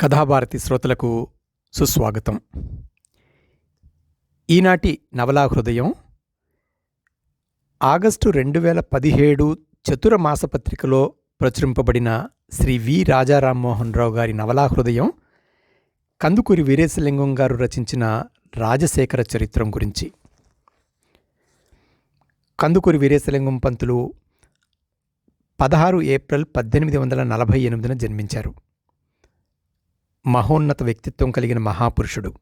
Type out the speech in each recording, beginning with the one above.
కథాభారతి శ్రోతలకు సుస్వాగతం. ఈనాటి నవలా హృదయం ఆగస్టు రెండు వేల పదిహేడు చతుర మాసపత్రికలో ప్రచురింపబడిన శ్రీ వి. రాజారామ్మోహన్ రావు గారి నవలా హృదయం కందుకూరి వీరేశలింగం గారు రచించిన రాజశేఖర చరిత్రం గురించి. కందుకూరి వీరేశలింగం పంతులు పదహారు ఏప్రిల్ పద్దెనిమిది వందల నలభై ఎనిమిదిన జన్మించారు. మహోన్నత వ్యక్తిత్వం కలిగిన మహాపురుషుడు.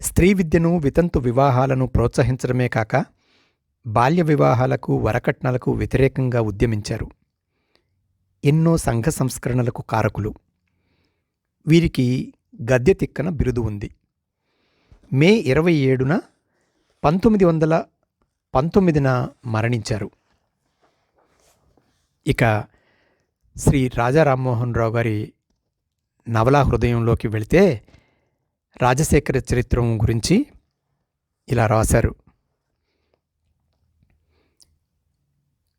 స్త్రీ విద్యను వితంతు వివాహాలను ప్రోత్సహించడమే కాక బాల్య వివాహాలకు వరకట్నాలకు వ్యతిరేకంగా ఉద్యమించారు. ఎన్నో సంఘ సంస్కరణలకు కారకులు. వీరికి గద్దె తిక్కన బిరుదు ఉంది. మే ఇరవై ఏడున పంతొమ్మిది వందల పంతొమ్మిదిన మరణించారు. ఇక శ్రీ రాజా రామ్మోహన్ రావు గారి నవలా హృదయంలోకి వెళితే రాజశేఖర చరిత్రం గురించి ఇలా రాశారు.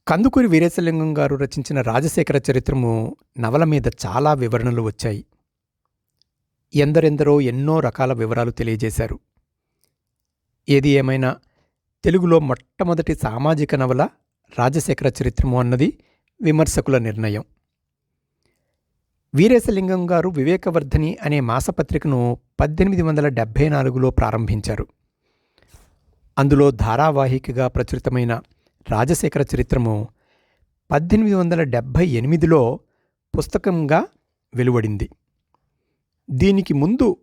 కందుకూరి వీరేశలింగం గారు రచించిన రాజశేఖర చరిత్రము నవల మీద చాలా వివరణలు వచ్చాయి. ఎందరెందరో ఎన్నో రకాల వివరాలు తెలియజేశారు. ఏది ఏమైనా తెలుగులో మొట్టమొదటి సామాజిక నవల రాజశేఖర చరిత్రము అన్నది విమర్శకుల నిర్ణయం. వీరేశలింగం గారు వివేకవర్ధని అనే మాసపత్రికను పద్దెనిమిది వందల డెబ్భై నాలుగులో ప్రారంభించారు. అందులో ధారావాహికగా ప్రచురితమైన రాజశేఖర చరిత్రము పద్దెనిమిది వందల డెబ్భై ఎనిమిదిలో పుస్తకంగా వెలువడింది. దీనికి ముందు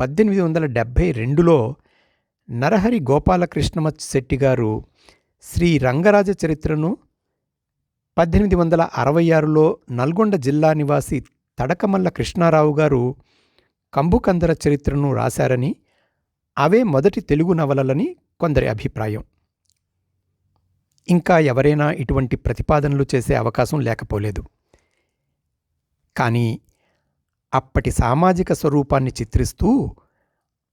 పద్దెనిమిది వందల డెబ్భై రెండులో నరహరి గోపాలకృష్ణమ శెట్టి గారు శ్రీ రంగరాజ చరిత్రను పద్దెనిమిది వందల అరవై ఆరులో నల్గొండ జిల్లా నివాసి తడకమల్ల కృష్ణారావు గారు కంబుకందర చరిత్రను రాశారని అవే మొదటి తెలుగు నవలలని కొందరి అభిప్రాయం. ఇంకా ఎవరైనా ఇటువంటి ప్రతిపాదనలు చేసే అవకాశం లేకపోలేదు. కానీ అప్పటి సామాజిక స్వరూపాన్ని చిత్రిస్తూ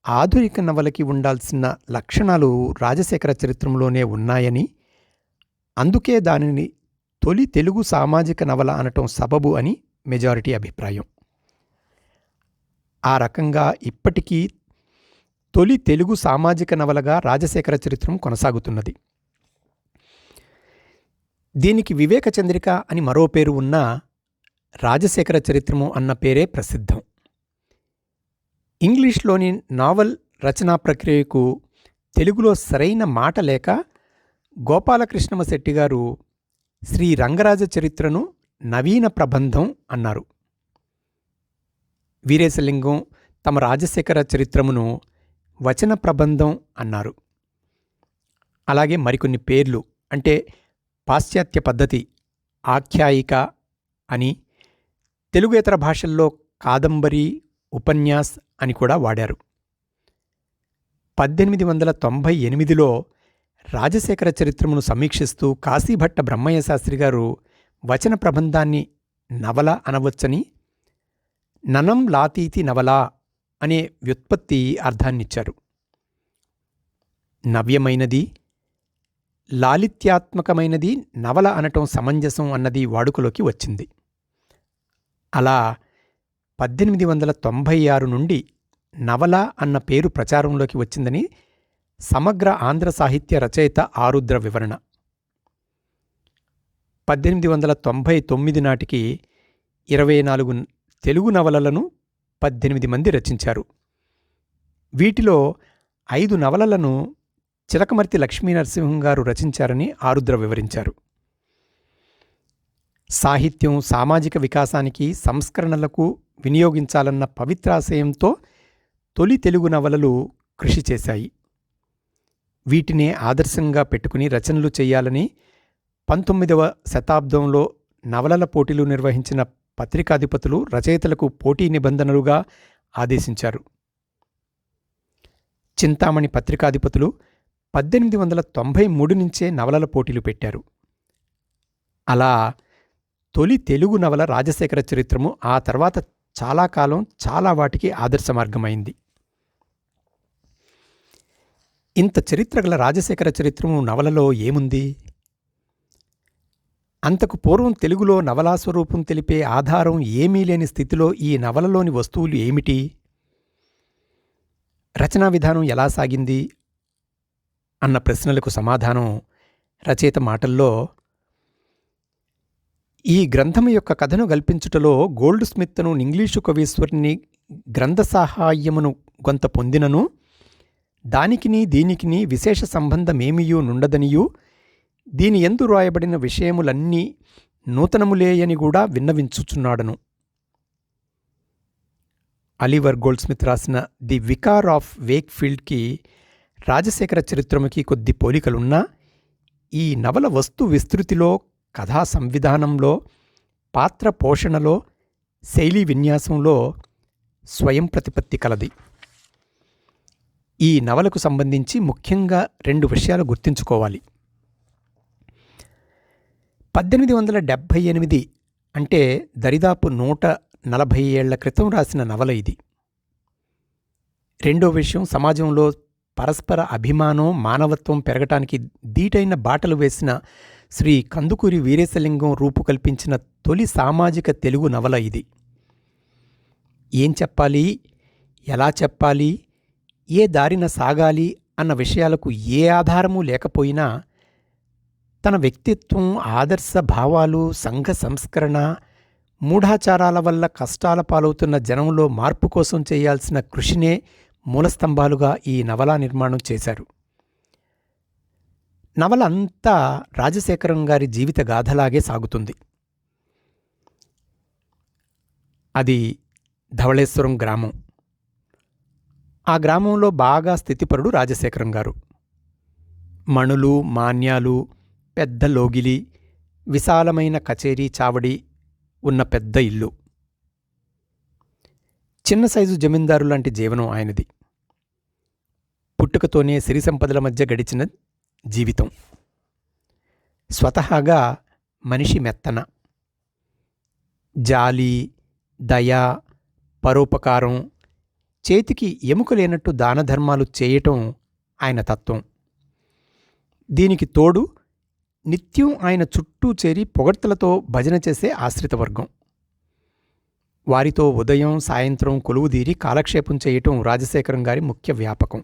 ఆధునిక నవలకి ఉండాల్సిన లక్షణాలు రాజశేఖర చరిత్రంలోనే ఉన్నాయని అందుకే దానిని తొలి తెలుగు సామాజిక నవల అనటం సబబు అని మెజారిటీ అభిప్రాయం. ఆ రకంగా ఇప్పటికీ తొలి తెలుగు సామాజిక నవలగా రాజశేఖర చరిత్రం కొనసాగుతున్నది. దీనికి వివేక చంద్రిక అని మరో పేరు ఉన్న రాజశేఖర చరిత్రము అన్న పేరే ప్రసిద్ధం. ఇంగ్లీష్లోని నావల్ రచనా ప్రక్రియకు తెలుగులో సరైన మాట లేక గోపాలకృష్ణమ శెట్టి గారు శ్రీ రంగరాజ చరిత్రను నవీన ప్రబంధం అన్నారు. వీరేశలింగం తమ రాజశేఖర చరిత్రమును వచన ప్రబంధం అన్నారు. అలాగే మరికొన్ని పేర్లు అంటే పాశ్చాత్య పద్ధతి ఆఖ్యాయిక అని తెలుగుతర భాషల్లో కాదంబరి ఉపన్యాస్ అని కూడా వాడారు. పద్దెనిమిది వందల తొంభై ఎనిమిదిలో రాజశేఖర చరిత్రమును సమీక్షిస్తూ కాశీభట్ట బ్రహ్మయ్య శాస్త్రి గారు వచన ప్రబంధాన్ని నవల అనవచ్చని ననం లాతీతి నవల అనే వ్యుత్పత్తి అర్థాన్నిచ్చారు. నవ్యమైనది లాలిత్యాత్మకమైనది నవల అనటం సమంజసం అన్నది వాడుకలోకి వచ్చింది. అలా పద్దెనిమిది వందల తొంభై ఆరు నుండి నవల అన్న పేరు ప్రచారంలోకి వచ్చిందని సమగ్ర ఆంధ్ర సాహిత్య రచయిత ఆరుద్ర వివరణ. పద్దెనిమిది వందల తొంభై తొమ్మిది నాటికి ఇరవై నాలుగు తెలుగు నవలలను పద్దెనిమిది మంది రచించారు. వీటిలో ఐదు నవలలను చిలకమర్తి లక్ష్మీ నరసింహం గారు రచించారని ఆరుద్ర వివరించారు. సాహిత్యం సామాజిక వికాసానికి సంస్కరణలకు వినియోగించాలన్న పవిత్రాశయంతో తొలి తెలుగు నవలలు కృషి చేశాయి. వీటినే ఆదర్శంగా పెట్టుకుని రచనలు చేయాలని పంతొమ్మిదవ శతాబ్దంలో నవలల పోటీలు నిర్వహించిన పత్రికాధిపతులు రచయితలకు పోటీ నిబంధనలుగా ఆదేశించారు. చింతామణి పత్రికాధిపతులు పద్దెనిమిది వందల తొంభై మూడు నుంచే నవలల పోటీలు పెట్టారు. అలా తొలి తెలుగు నవల రాజశేఖర చరిత్రము ఆ తర్వాత చాలా కాలం చాలా వాటికి ఆదర్శ మార్గమైంది. ఇంత చరిత్ర గల రాజశేఖర చరిత్రము నవలలో ఏముంది? అంతకు పూర్వం తెలుగులో నవలా స్వరూపం తెలిపే ఆధారం ఏమీ లేని స్థితిలో ఈ నవలలోని వస్తువులు ఏమిటి? రచనా విధానం ఎలా సాగింది? అన్న ప్రశ్నలకు సమాధానం రచయిత మాటల్లో ఈ గ్రంథము యొక్క కథను గల్పించుటలో గోల్డ్ స్మిత్ను ఇంగ్లీషు కవీశ్వరుని గ్రంథ సహాయమును కొంత పొందినను దానికిని దీనికిని విశేష సంబంధమేమియూ నుండదనియూ దీని ఎందు రాయబడిన విషయములన్నీ నూతనములేయని కూడా విన్నవించుచున్నాడను. అలీవర్ గోల్డ్ స్మిత్ రాసిన ది వికార్ ఆఫ్ వేక్ఫీల్డ్కి రాజశేఖర చరిత్రముకి కొద్ది పోలికలున్నా ఈ నవల వస్తు విస్తృతిలో కథా సంవిధానంలో పాత్ర పోషణలో శైలీ విన్యాసంలో స్వయం ప్రతిపత్తి కలది. ఈ నవలకు సంబంధించి ముఖ్యంగా రెండు విషయాలు గుర్తుంచుకోవాలి. పద్దెనిమిది వందల డెబ్భై ఎనిమిది అంటే దరిదాపు నూట నలభై ఏళ్ళ క్రితం రాసిన నవల ఇది. రెండో విషయం సమాజంలో పరస్పర అభిమానం మానవత్వం పెరగటానికి దీటైన బాటలు వేసిన శ్రీ కందుకూరి వీరేశలింగం రూపుకల్పించిన తొలి సామాజిక తెలుగు నవల ఇది. ఏం చెప్పాలి? ఎలా చెప్పాలి? ఏ దారిన సాగాలి అన్న విషయాలకు ఏ ఆధారమూ లేకపోయినా తన వ్యక్తిత్వం ఆదర్శ భావాలు సంఘ సంస్కరణ మూఢాచారాల వల్ల కష్టాల పాలవుతున్న జనంలో మార్పు కోసం చేయాల్సిన కృషినే మూలస్తంభాలుగా ఈ నవలా నిర్మాణం చేశారు. నవల అంతా రాజశేఖరం గారి జీవిత గాథలాగే సాగుతుంది. అది ధవళేశ్వరం గ్రామం. ఆ గ్రామంలో బాగా స్థితిపరుడు రాజశేఖరం గారు. మణులు మాన్యాలు పెద్ద లోగిలి విశాలమైన కచేరీ చావడి ఉన్న పెద్ద ఇల్లు. చిన్న సైజు జమీందారు లాంటి జీవనం ఆయనది. పుట్టుకతోనే సిరి సంపదల మధ్య గడిచిన జీవితం. స్వతహాగా మనిషి మెత్తన. జాలి దయ పరోపకారం చేతికి ఎముక లేనట్టు దానధర్మాలు చేయటం ఆయన తత్వం. దీనికి తోడు నిత్యం ఆయన చుట్టూ చేరి పొగడ్తలతో భజన చేసే ఆశ్రిత వర్గం. వారితో ఉదయం సాయంత్రం కొలువుదీరి కాలక్షేపం చేయటం రాజశేఖరం గారి ముఖ్య వ్యాపకం.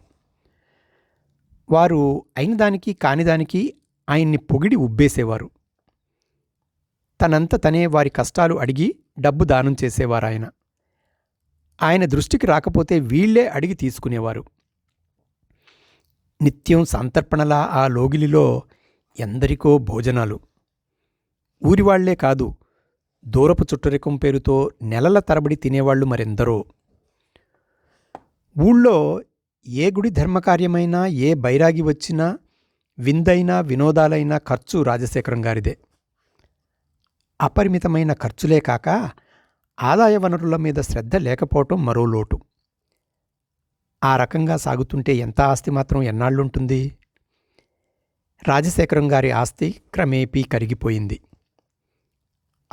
వారు అయిన దానికి కానిదానికి ఆయన్ని పొగిడి ఉబ్బేసేవారు. తనంత తనే వారి కష్టాలు అడిగి డబ్బు దానం చేసేవారు ఆయన దృష్టికి రాకపోతే వీళ్ళే అడిగి తీసుకునేవారు. నిత్యం సంతర్పణలా ఆ లోగిలిలో ఎందరికో భోజనాలు. ఊరివాళ్ళే కాదు దూరపు చుట్టరికం పేరుతో నెలల తరబడి తినేవాళ్ళు మరెందరో. ఊళ్ళో ఏ గుడి ధర్మకార్యమైనా ఏ బైరాగి వచ్చినా విందైనా వినోదాలైనా ఖర్చు రాజశేఖరం గారిదే. అపరిమితమైన ఖర్చులే కాక ఆదాయ వనరుల మీద శ్రద్ధ లేకపోవటం మరో లోటు. ఆ రకంగా సాగుతుంటే ఎంత ఆస్తి మాత్రం ఎన్నాళ్ళుంటుంది? రాజశేఖరం గారి ఆస్తి క్రమేపీ కరిగిపోయింది.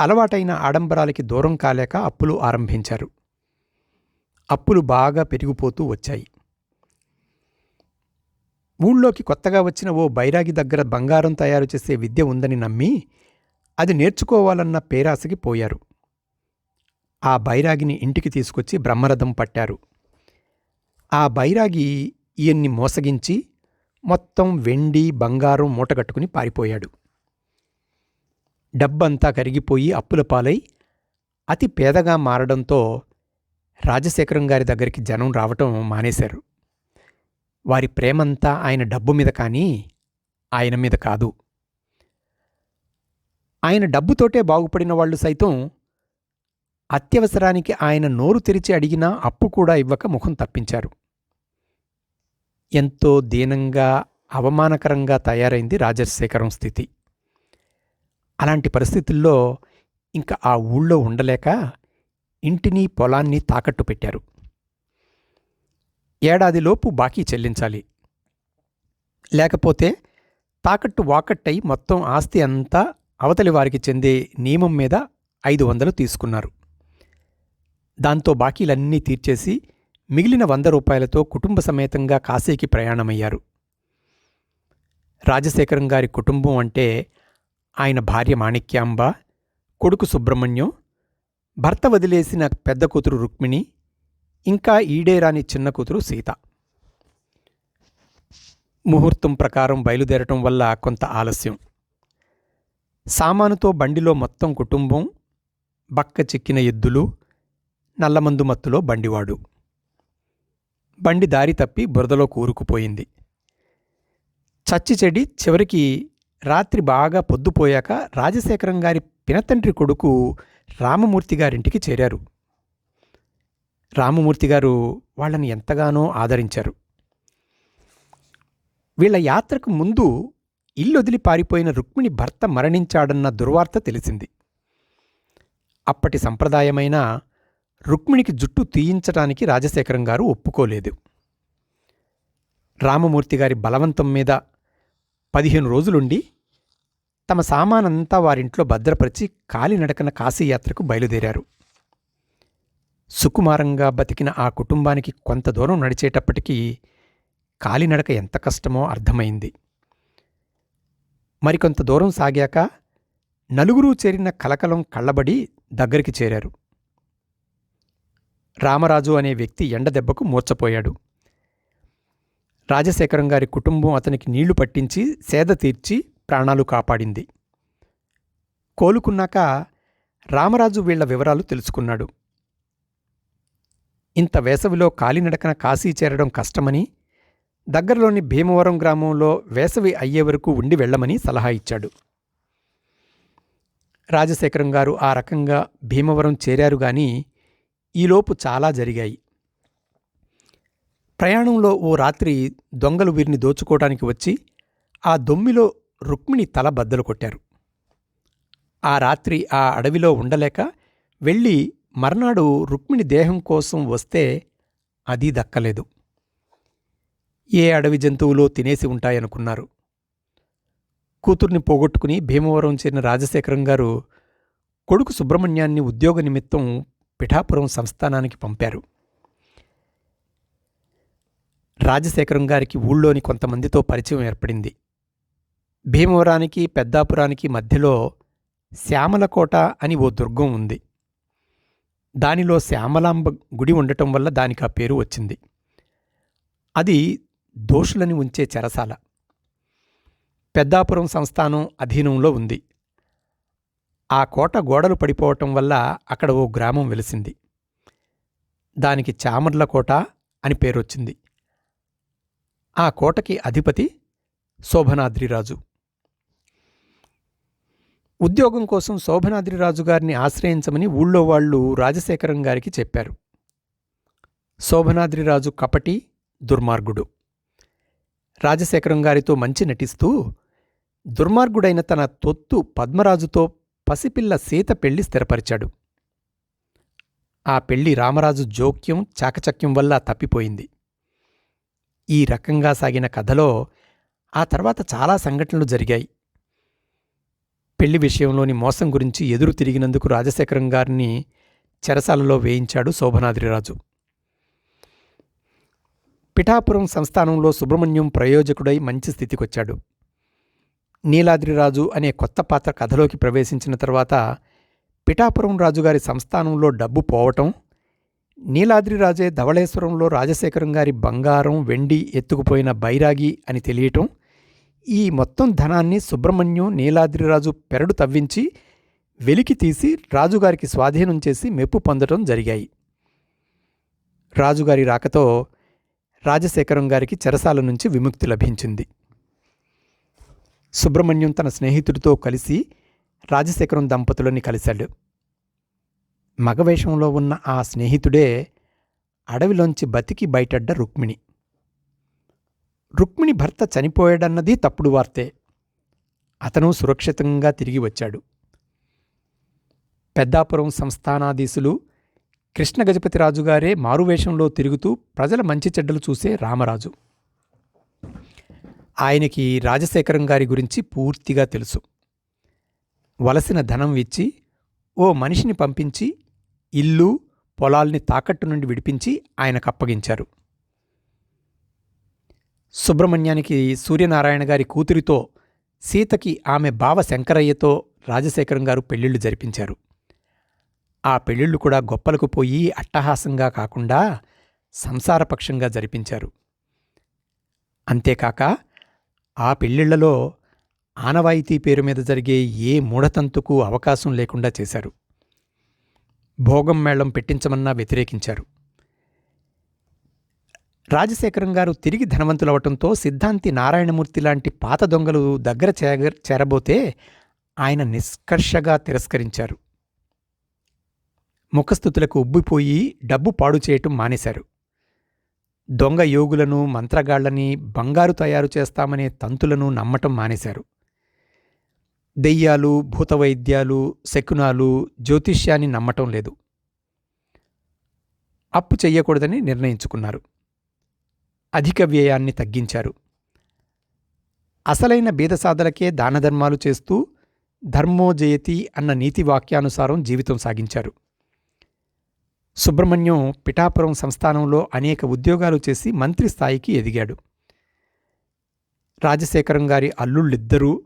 అలవాటైన ఆడంబరాలకి దూరం కాలేక అప్పులు ఆరంభించారు. అప్పులు బాగా పెరిగిపోతూ వచ్చాయి. ఊళ్ళోకి కొత్తగా వచ్చిన ఓ బైరాగి దగ్గర బంగారం తయారు చేసే విద్య ఉందని నమ్మి అది నేర్చుకోవాలన్న పేరాసకి పోయారు. ఆ బైరాగిని ఇంటికి తీసుకొచ్చి బ్రహ్మరథం పట్టారు. ఆ బైరాగి ఈయన్ని మోసగించి మొత్తం వెండి బంగారం మూటగట్టుకుని పారిపోయాడు. డబ్బంతా కరిగిపోయి అప్పుల పాలై అతి పేదగా మారడంతో రాజశేఖరం గారి దగ్గరికి జనం రావటం మానేశారు. వారి ప్రేమంతా ఆయన డబ్బు మీద కానీ ఆయన మీద కాదు. ఆయన డబ్బుతోటే బాగుపడిన వాళ్ళు సైతం అత్యవసరానికి ఆయన నోరు తెరిచి అడిగినా అప్పు కూడా ఇవ్వక ముఖం తప్పించారు. ఎంతో దీనంగా అవమానకరంగా తయారైంది రాజశేఖరం స్థితి. అలాంటి పరిస్థితుల్లో ఇంకా ఆ ఊళ్ళో ఉండలేక ఇంటిని పొలాన్ని తాకట్టు పెట్టారు. ఏడాదిలోపు బాకీ చెల్లించాలి. లేకపోతే తాకట్టు వాకట్టై మొత్తం ఆస్తి అంతా అవతలి వారికి చెందే నియమం మీద ఐదు వందలు తీసుకున్నారు. దాంతో బాకీలన్నీ తీర్చేసి మిగిలిన వంద రూపాయలతో కుటుంబ సమేతంగా కాశీకి ప్రయాణమయ్యారు. రాజశేఖరం గారి కుటుంబం అంటే ఆయన భార్య మాణిక్యాంబ కొడుకు సుబ్రహ్మణ్యం భర్త వదిలేసిన పెద్ద కూతురు రుక్మిణి ఇంకా ఈడేరాని చిన్న కూతురు సీత. ముహూర్తం ప్రకారం బయలుదేరటం వల్ల కొంత ఆలస్యం. సామానుతో బండిలో మొత్తం కుటుంబం బక్క చిక్కిన ఎద్దులు నల్లమందు మత్తులో బండివాడు. బండి దారి తప్పి బురదలో కూరుకుపోయింది. చచ్చి చెడి చివరికి రాత్రి బాగా పొద్దుపోయాక రాజశేఖరం గారి పినతండ్రి కొడుకు రామమూర్తి గారింటికి చేరారు. రామమూర్తి గారు వాళ్ళని ఎంతగానో ఆదరించారు. వీళ్ళ యాత్రకు ముందు ఇల్లొదిలి పారిపోయిన రుక్మిణి భర్త మరణించాడన్న దుర్వార్త తెలిసింది. అప్పటి సంప్రదాయమైన రుక్మిణికి జుట్టు తీయించటానికి రాజశేఖరం గారు ఒప్పుకోలేదు. రామమూర్తి గారి బలవంతం మీద పదిహేను రోజులుండి తమ సామానంతా వారింట్లో భద్రపరిచి కాలినడకన కాశీయాత్రకు బయలుదేరారు. సుకుమారంగా బతికిన ఆ కుటుంబానికి కొంత దూరం నడిచేటప్పటికీ కాలినడక ఎంత కష్టమో అర్థమైంది. మరికొంత దూరం సాగాక నలుగురూ చేరిన కలకలం కళ్ళబడి దగ్గరికి చేరారు. రామరాజు అనే వ్యక్తి ఎండదెబ్బకు మూర్చపోయాడు. రాజశేఖరం గారి కుటుంబం అతనికి నీళ్ళు పట్టించి సేద తీర్చి ప్రాణాలు కాపాడింది. కోలుకున్నాక రామరాజు వీళ్ళ వివరాలు తెలుసుకున్నాడు. ఇంత వేసవిలో కాలినడకన కాశీ చేరడం కష్టమని దగ్గరలోని భీమవరం గ్రామంలో వేసవి అయ్యే వరకు ఉండి వెళ్ళమని సలహా ఇచ్చాడు. రాజశేఖరం గారు ఆ రకంగా భీమవరం చేరారు గాని ఈలోపు చాలా జరిగాయి. ప్రయాణంలో ఓ రాత్రి దొంగలు వీరిని దోచుకోవడానికి వచ్చి ఆ దొమ్మిలో రుక్మిణి తల బద్దలు కొట్టారు. ఆ రాత్రి ఆ అడవిలో ఉండలేక వెళ్ళి మర్నాడు రుక్మిణి దేహం కోసం వస్తే అది దక్కలేదు. ఏ అడవి జంతువులో తినేసి ఉంటాయనుకున్నారు. కూతుర్ని పోగొట్టుకుని భీమవరం చేరిన రాజశేఖరం గారు కొడుకు సుబ్రహ్మణ్యాన్ని ఉద్యోగ నిమిత్తం పిఠాపురం సంస్థానానికి పంపారు. రాజశేఖరం గారికి ఊళ్ళోని కొంతమందితో పరిచయం ఏర్పడింది. భీమవరానికి పెద్దాపురానికి మధ్యలో శ్యామలకోట అని ఓ దుర్గం ఉంది. దానిలో శ్యామలాంబ గుడి ఉండటం వల్ల దానికి ఆ పేరు వచ్చింది. అది దోషులని ఉంచే చెరసాల. పెద్దాపురం సంస్థానం అధీనంలో ఉంది. ఆ కోట గోడలు పడిపోవటం వల్ల అక్కడ ఓ గ్రామం వెలిసింది. దానికి చామర్ల కోట అని పేరొచ్చింది. ఆ కోటకి అధిపతి శోభనాద్రిరాజు. ఉద్యోగం కోసం శోభనాద్రిరాజు గారిని ఆశ్రయించమని ఊళ్ళో వాళ్ళు రాజశేఖరం గారికి చెప్పారు. శోభనాద్రిరాజు కపటి దుర్మార్గుడు. రాజశేఖరం గారితో మంచి నటిస్తూ దుర్మార్గుడైన తన తొత్తు పద్మరాజుతో పసిపిల్ల సీత పెళ్ళి స్థిరపరిచాడు. ఆ పెళ్ళి రామరాజు జోక్యం చాకచక్యం వల్ల తప్పిపోయింది. ఈ రకంగా సాగిన కథలో ఆ తర్వాత చాలా సంఘటనలు జరిగాయి. పెళ్ళి విషయంలోని మోసం గురించి ఎదురు తిరిగినందుకు రాజశేఖరం గారిని చెరసాలలో వేయించాడు శోభనాద్రిరాజు. పిఠాపురం సంస్థానంలో సుబ్రహ్మణ్యం ప్రయోజకుడై మంచి స్థితికొచ్చాడు. నీలాద్రిరాజు అనే కొత్త పాత్ర కథలోకి ప్రవేశించిన తర్వాత పిఠాపురం రాజుగారి సంస్థానంలో డబ్బు పోవటం నీలాద్రిరాజే ధవళేశ్వరంలో రాజశేఖరం గారి బంగారం వెండి ఎత్తుకుపోయిన బైరాగి అని తెలియటం ఈ మొత్తం ధనాన్ని సుబ్రహ్మణ్యం నీలాద్రిరాజు పెరడు తవ్వించి వెలికి తీసి రాజుగారికి స్వాధీనం చేసి మెప్పు పొందటం జరిగాయి. రాజుగారి రాకతో రాజశేఖరం గారికి చెరసాల నుంచి విముక్తి లభించింది. సుబ్రహ్మణ్యం తన స్నేహితుడితో కలిసి రాజశేఖరం దంపతులని కలిశాడు. మగవేషంలో ఉన్న ఆ స్నేహితుడే అడవిలోంచి బతికి బయటడ్డ రుక్మిణి. రుక్మిణి భర్త చనిపోయాడన్నది తప్పుడు వార్తే. అతను సురక్షితంగా తిరిగి వచ్చాడు. పెద్దాపురం సంస్థానాధీశులు కృష్ణ గజపతి రాజుగారే మారువేషంలో తిరుగుతూ ప్రజల మంచి చెడ్డలు చూసే రామరాజు. ఆయనకి రాజశేఖరం గారి గురించి పూర్తిగా తెలుసు. వలసిన ధనం ఇచ్చి ఓ మనిషిని పంపించి ఇల్లు పొలాల్ని తాకట్టు నుండి విడిపించి ఆయనకు అప్పగించారు. సుబ్రహ్మణ్యానికి సూర్యనారాయణ గారి కూతురితో సీతకి ఆమె బావ శంకరయ్యతో రాజశేఖరం గారు పెళ్ళిళ్ళు జరిపించారు. ఆ పెళ్ళిళ్ళు కూడా గొప్పలకు పోయి అట్టహాసంగా కాకుండా సంసారపక్షంగా జరిపించారు. అంతేకాక ఆ పెళ్ళిళ్ళలో ఆనవాయితీ పేరు మీద జరిగే ఏ మూఢతంతుకు అవకాశం లేకుండా చేశారు. భోగం మేళం పెట్టించమన్నా వ్యతిరేకించారు. రాజశేఖరం గారు తిరిగి ధనవంతులవటంతో సిద్ధాంతి నారాయణమూర్తి లాంటి పాత దొంగలు దగ్గర చేరబోతే ఆయన నిష్కర్షగా తిరస్కరించారు. ముఖస్థుతులకు ఉబ్బిపోయి డబ్బు పాడు చేయటం మానేశారు. దొంగ యోగులను మంత్రగాళ్ళని బంగారు తయారు చేస్తామనే తంతులను నమ్మటం మానేశారు. దెయ్యాలు భూతవైద్యాలు శకునాలు జ్యోతిష్యాన్ని నమ్మటం లేదు. అప్పు చెయ్యకూడదని నిర్ణయించుకున్నారు. అధిక వ్యయాన్ని తగ్గించారు. అసలైన బీదసాధలకే దానధర్మాలు చేస్తూ ధర్మోజయతి అన్న నీతి వాక్యానుసారం జీవితం సాగించారు. సుబ్రహ్మణ్యం పిఠాపురం సంస్థానంలో అనేక ఉద్యోగాలు చేసి మంత్రి స్థాయికి ఎదిగాడు. రాజశేఖరం గారి అల్లుళ్ళిద్దరూ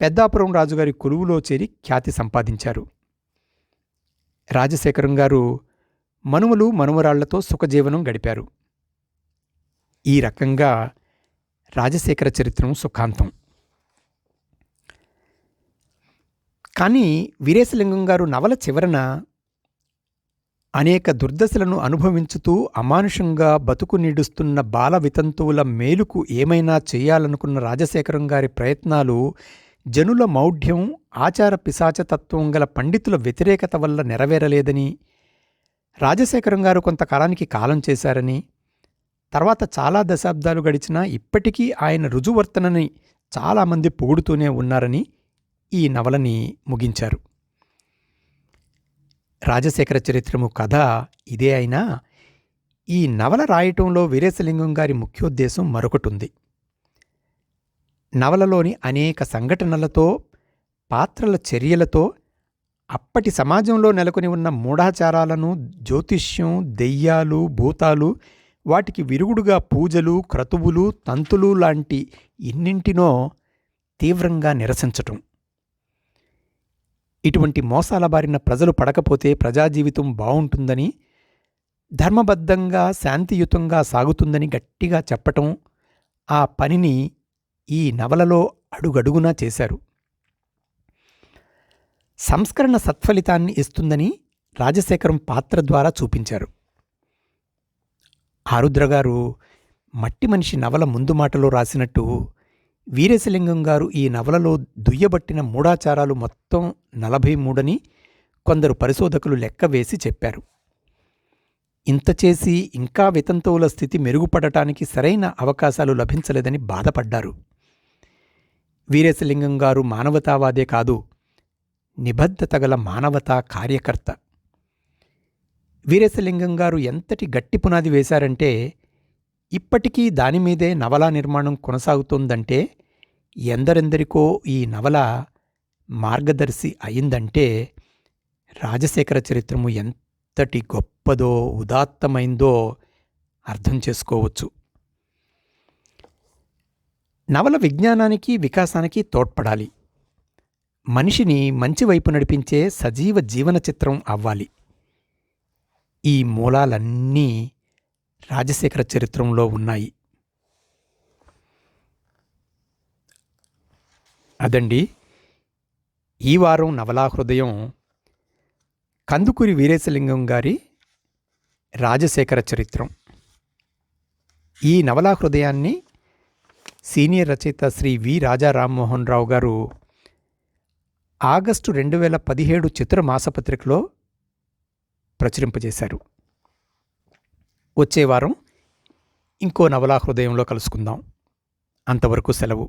పెద్దాపురం రాజుగారి కొలువులో చేరి ఖ్యాతి సంపాదించారు. రాజశేఖరం గారు మనుమలు మనుమరాళ్ళతో సుఖజీవనం గడిపారు. ఈ రకంగా రాజశేఖర చరిత్రం సుఖాంతం. కానీ వీరేశలింగం గారు నవల చివరన అనేక దుర్దశలను అనుభవించుతూ అమానుషంగా బతుకు నీడుస్తున్న బాల వితంతువుల మేలుకు ఏమైనా చేయాలనుకున్న రాజశేఖరం గారి ప్రయత్నాలు జనుల మౌఢ్యం ఆచార పిశాచతత్వం గల పండితుల వ్యతిరేకత వల్ల నెరవేరలేదని రాజశేఖరం గారు కొంతకాలానికి కాలం చేశారని తర్వాత చాలా దశాబ్దాలు గడిచినా ఇప్పటికీ ఆయన రుజువర్తనని చాలామంది పొగుడుతూనే ఉన్నారని ఈ నవలని ముగించారు. రాజశేఖర చరిత్రము కథ ఇదే అయినా ఈ నవల రాయటంలో వీరేశలింగం గారి ముఖ్యోద్దేశం మరొకటి ఉంది నవలలోని అనేక సంఘటనలతో పాత్రల చర్యలతో అప్పటి సమాజంలో నెలకొని ఉన్న మూఢాచారాలను జ్యోతిష్యం దెయ్యాలు భూతాలు వాటికి విరుగుడుగా పూజలు క్రతువులు తంతులు లాంటి ఇన్నింటినో తీవ్రంగా నిరసించటం. ఇటువంటి మోసాల బారిన ప్రజలు పడకపోతే ప్రజాజీవితం బాగుంటుందని ధర్మబద్ధంగా శాంతియుతంగా సాగుతుందని గట్టిగా చెప్పటం ఆ పనిని ఈ నవలలో అడుగడుగునా చేశారు. సంస్కరణ సత్ఫలితాన్ని ఇస్తుందని రాజశేఖరం పాత్ర ద్వారా చూపించారు. ఆరుద్రగారు మట్టి మనిషి నవల ముందు మాటలో రాసినట్టు వీరేశలింగం గారు ఈ నవలలో దుయ్యబట్టిన మూఢాచారాలు మొత్తం నలభై మూడని కొందరు పరిశోధకులు లెక్క వేసి చెప్పారు. ఇంత చేసి ఇంకా వితంతువుల స్థితి మెరుగుపడటానికి సరైన అవకాశాలు లభించలేదని బాధపడ్డారు. వీరేశలింగం గారు మానవతావాదే కాదు నిబద్ధత గల మానవతా కార్యకర్త. వీరేశలింగం గారు ఎంతటి గట్టి పునాది వేశారంటే ఇప్పటికీ దానిమీదే నవలా నిర్మాణం కొనసాగుతోందంటే ఎందరెందరికో ఈ నవల మార్గదర్శి అయిందంటే రాజశేఖర చరిత్రము ఎంతటి గొప్పదో ఉదాత్తమైందో అర్థం చేసుకోవచ్చు. నవల విజ్ఞానానికి వికాసానికి తోడ్పడాలి. మనిషిని మంచి వైపు నడిపించే సజీవ జీవన చిత్రం అవ్వాలి. ఈ మూలాలన్నీ రాజశేఖర చరిత్రంలో ఉన్నాయి. అదండి. ఈ వారం నవలా హృదయం కందుకూరి వీరేశలింగం గారి రాజశేఖర చరిత్రం. ఈ నవలా హృదయాన్ని సీనియర్ రచయిత శ్రీ వి రాజా రామ్మోహన్ రావు గారు ఆగస్టు రెండు వేల పదిహేడు చిత్ర మాసపత్రికలో ప్రచురింపజేశారు. వచ్చే వారం ఇంకో నవలా హృదయంలో కలుసుకుందాం. అంతవరకు సెలవు.